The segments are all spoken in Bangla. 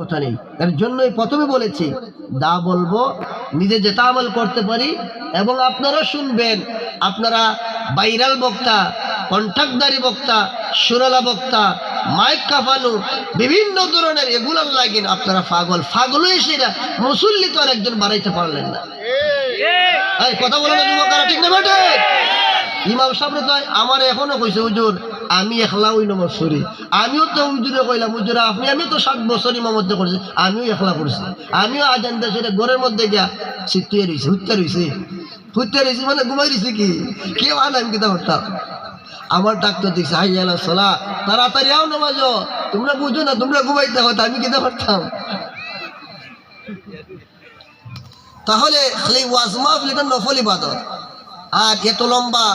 কথা নেই। এর জন্যই প্রথমে বলেছি দা বলব নিজে যেটা আমল করতে পারি এবং আপনারা শুনবেন, আপনারা বাইরাল বক্তা কন্ট্রাক্টদারি বক্তা, সুরালা বক্তা, মাইক কাফানো বিভিন্ন ধরনের এগুলার লাগিন আপনারা পাগল পাগল এসে মুসল্লি তো আর একজন বাড়াইতে পারলেন না। কথা বলে না, যুবকারা, ঠিক না বেটে? ইমাম সাহেব তো আমার এখনও কইছে, হুজুর আমি একলা ওই নম্বর সরি আমিও তো হুজুরে কইলাম, হুজুরে আপনি, আমি তো সাত বছর ইমামত্ব করছি, আমিও একলা করছি। আমিও আজান দেশে ঘরের মধ্যে গিয়া সিটুয়ে রয়েছে হুত্যা রয়েছে হুত্যা রয়েছে মানে ঘুমাই রয়েছে কি? কেউ আন আমি কিতা করতাম? আমার ডাক্তার দেখছে, হাই আলা সোলা, তাড়াতাড়ি আও নামাজ। তোমরা বুঝো না, তোমরা ঘুমাইতে হতো আমি কিতা করতাম? তাহলে খালি ওয়াজ মাহফিল এটা নফল ইবাদত। আর এত লম্বা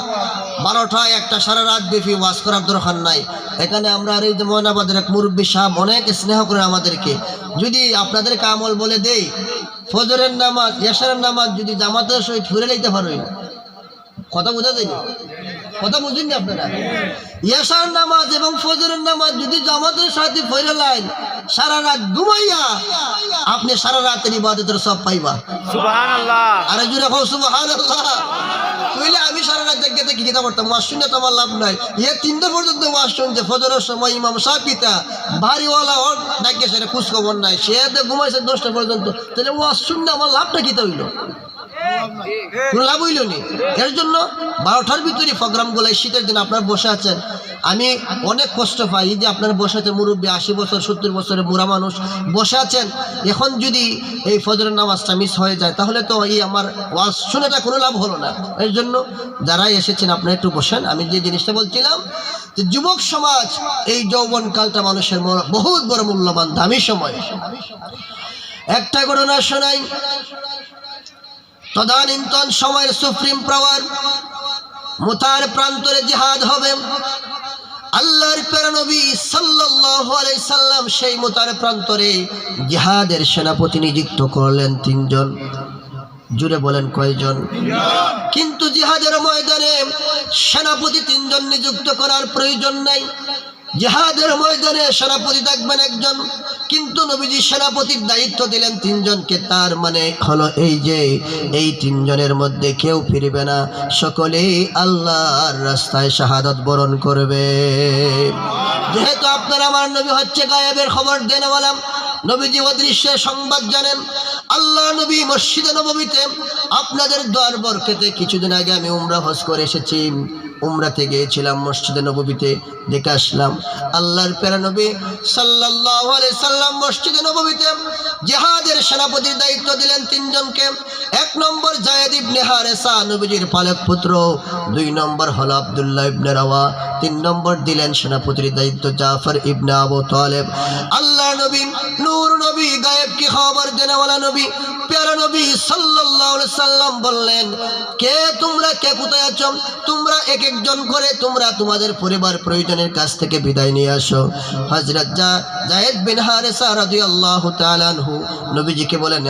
বারোটা একটা সারা রাত ব্যাপী ওয়াজ করার দরকার নাই। এখানে আমরা আর এই যে ময়নাবাদের এক মুরব্বী সাহেব অনেক স্নেহ করে আমাদেরকে। যদি আপনাদেরকে আমল বলে দেই ফজরের নামাজ ইয়াসারের নামাজ যদি জামাতের সহিত ফিরে নিতে পারবেন কথা বোঝা যায়নি কথা বুঝেন না আপনারা? ইয়াসার নামাজ এবং ফজরের নামাজ যদি জামাতের সাথে ফিরে লাইন সারা রাত ঘুমাইয়া আপনি সারা রাতের ইবাদতের সব পাইবা। সুবহানাল্লাহ। আরে জুড়ে হোক সুবহানাল্লাহ। সারা রাত দেখতে কি কিতা করতাম ওয়াজ শুনে তো আমার লাভ নাই। ইয়ে তিনটে পর্যন্ত ওয়াজ শুনছে ফজরের সময় ইমাম সাপিতা পিতা, বাড়িওয়ালা ওর ডাকে সেটা খুশখবর খবর নাই। সে ঘুমাইছে দশটা পর্যন্ত, তাহলে ওয়াজ শুনলে আমার লাভটা কিতা হইল কোনো লাভ হইল নি? এর জন্য বারোটার ভিতরে প্রোগ্রাম গুলাই শীতের দিন আপনার বসে আছেন। আমি অনেক কষ্ট পাই যে আপনারা বসে আছেন মুরব্বী, আশি বছর, সত্তর বছরের বুড়া মানুষ বসে আছেন। এখন যদি এই ফজরের নামাজটা মিস হয়ে যায়, তাহলে তো এই আমার ওয়াজ শুনেটা কোনো লাভ হলো না। এর জন্য যারাই এসেছেন, আপনারা একটু বসেন। আমি যে জিনিসটা বলছিলাম যে যুবক সমাজ এই যৌবন কালটা মানুষের বহুত বড় মূল্যবান, দামি সময়। একটা ঘটনা শোনাই। তদানীন্তন সময়ের সুপ্রিম পাওয়ার, মুতার প্রান্তরে জিহাদ হবে। আল্লাহর সাল্লাল্লাহু আলাইহি সাল্লাম সেই মুতার প্রান্তরে জিহাদের সেনাপতি নিযুক্ত করলেন তিনজন। জুড়ে বলেন কয়জন? কিন্তু জিহাদের ময়দানে সেনাপতি তিনজন নিযুক্ত করার প্রয়োজন নাই। জিহাদের ময়দানে সেনাপতি থাকবেন একজন, কিন্তু নবীজি সেনাপতির দায়িত্ব দিলেন তিনজনকে। তার মানে হলো এই যে, এই তিনজনের মধ্যে কেউ ফিরবে না, সকলেই আল্লাহর রাস্তায় শাহাদত বরণ করবে। যেহেতু আপনারা আমার নবী হচ্ছে গায়েবের খবর দেনওয়ালাম নবীজি অদৃশ্যে সংবাদ জানেন, আল্লাহ নবী মসজিদে নবমীতে আপনাদের দ্বার বরকেতে কিছুদিন আগে আমি উমরা হজ করে এসেছি। উমরাতে গিয়েছিলাম মসজিদে নবমীতে দেখে আসলাম আল্লাহর পেরা নবী সাল্লাল্লাহু সাল্লাম মসজিদে নবমীতে জিহাদের সেনাপতির দায়িত্ব দিলেন তিনজনকে। এক নম্বর জায়েদ ইবনে হারেসা, নবীজির পালক পুত্র। দুই নম্বর হল আব্দুল্লাহ ইবনে রাওয়া। তিন নম্বর দিলেন সেনাপতির দায়িত্ব জাফর ইবনে আবু তালেব। আল্লাহ নবী, নূর নবী, গায়েব কি খবর দেনেওয়ালা নবী? কাছ থেকে বিদায় নিয়ে আসো। নবীজিকে বলেন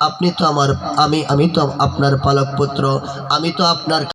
আপনি তো আমার, আমি আমি তো আপনার পালক পুত্র আমি তো আপনার